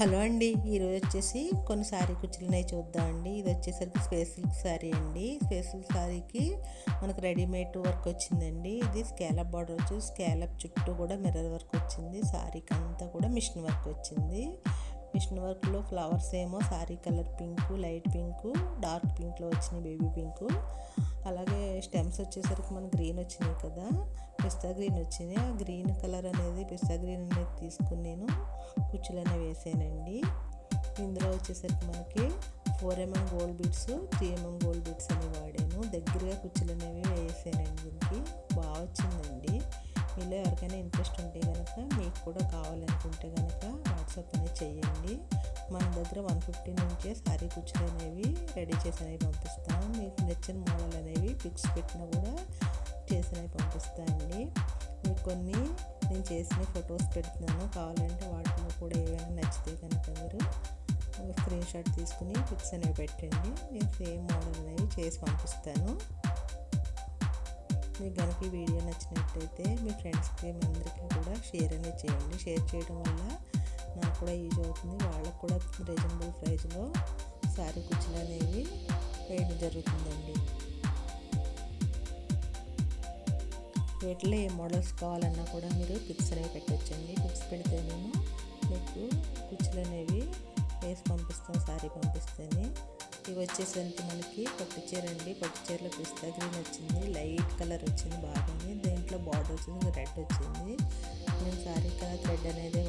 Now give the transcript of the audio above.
Hello అండి ఈరోజు వచ్చేసి కొన్ని శారీ కుచ్చులున్నాయి చూద్దాం అండి. ఇది వచ్చేసరికి స్పేస్ సిల్క్ శారీ అండి. స్పేస్ సిల్క్ శారీకి మనకు రెడీమేడ్ వర్క్ వచ్చిందండి. ఇది స్కేలప్ బార్డర్ వచ్చి స్కేలప్ చుట్టూ కూడా మిర్రర్ వర్క్ వచ్చింది. శారీకి అంతా కూడా మిషన్ వర్క్ వచ్చింది. మిషన్ వర్క్లో ఫ్లవర్స్ ఏమో sari colour pink light pink dark పింక్లో వచ్చినాయి బేబీ పింక్. అలాగే స్టెమ్స్ వచ్చేసరికి మన గ్రీన్ వచ్చినాయి కదా. పిస్తా గ్రీన్ వచ్చింది. ఆ గ్రీన్ కలర్ అనేది పిస్తా గ్రీన్ అనేది తీసుకుని నేను కుచ్చులనే అనేవి వేసానండి. ఇందులో వచ్చేసరికి మనకి four mm gold beads three mm gold beads అనేవి వాడాను. దగ్గరగా కుచ్చులు అనేవి వేసానండి దీనికి. బాగా వచ్చిందండి. మీలో ఎవరికైనా ఇంట్రెస్ట్ ఉంటే కనుక మీకు కూడా కావాలనుకుంటే కనుక వాట్సాప్ అనేది చేయండి. మన దగ్గర వన్ ఫిఫ్టీ నుంచే సారీ కుచ్చులు అనేవి రెడీ చేసినవి పంపిస్తాం మీకు నచ్చిన మోడల్ అనేవి పిక్స్ పెట్టినా కూడా చేసినవి పంపిస్తానండి మీకు కొన్ని నేను చేసిన ఫొటోస్ పెడుతున్నాను. కావాలంటే వాటిలో కూడా ఏవైనా నచ్చితే కనుక మీరు స్క్రీన్ షాట్ తీసుకుని పిక్స్ అనేవి పెట్టండి. నేను సేమ్ మోడల్ అనేవి చేసి పంపిస్తాను. మీకు కనుక ఈ వీడియో నచ్చినట్టయితే మీ ఫ్రెండ్స్కి మీ అందరికీ కూడా షేర్ అనేది చేయండి. షేర్ చేయడం వల్ల నాకు కూడా యూజ్ అవుతుంది. వాళ్ళకు కూడా రీజనబుల్ ప్రైస్లో శారీ కుచ్చులు అనేవి వేయడం జరుగుతుందండి. వీటిలో ఏ మోడల్స్ కావాలన్నా కూడా మీరు పిక్స్ అనేవి పెట్టచ్చండి. పిక్స్ పెడితే నేను మీకు కుచ్చులు అనేవి వేసి పంపిస్తాను శారీ పంపిస్తేనే. ఇవి వచ్చేసరికి మనకి పట్టు చీర అండి. పట్టు చీరలో పిస్తా గ్రీన్ వచ్చింది లైట్ కలర్ వచ్చింది బాగుంది. దీంట్లో బార్డర్ వచ్చింది రెడ్ వచ్చింది. నేను శారీ కలర్ థ్రెడ్ అనేది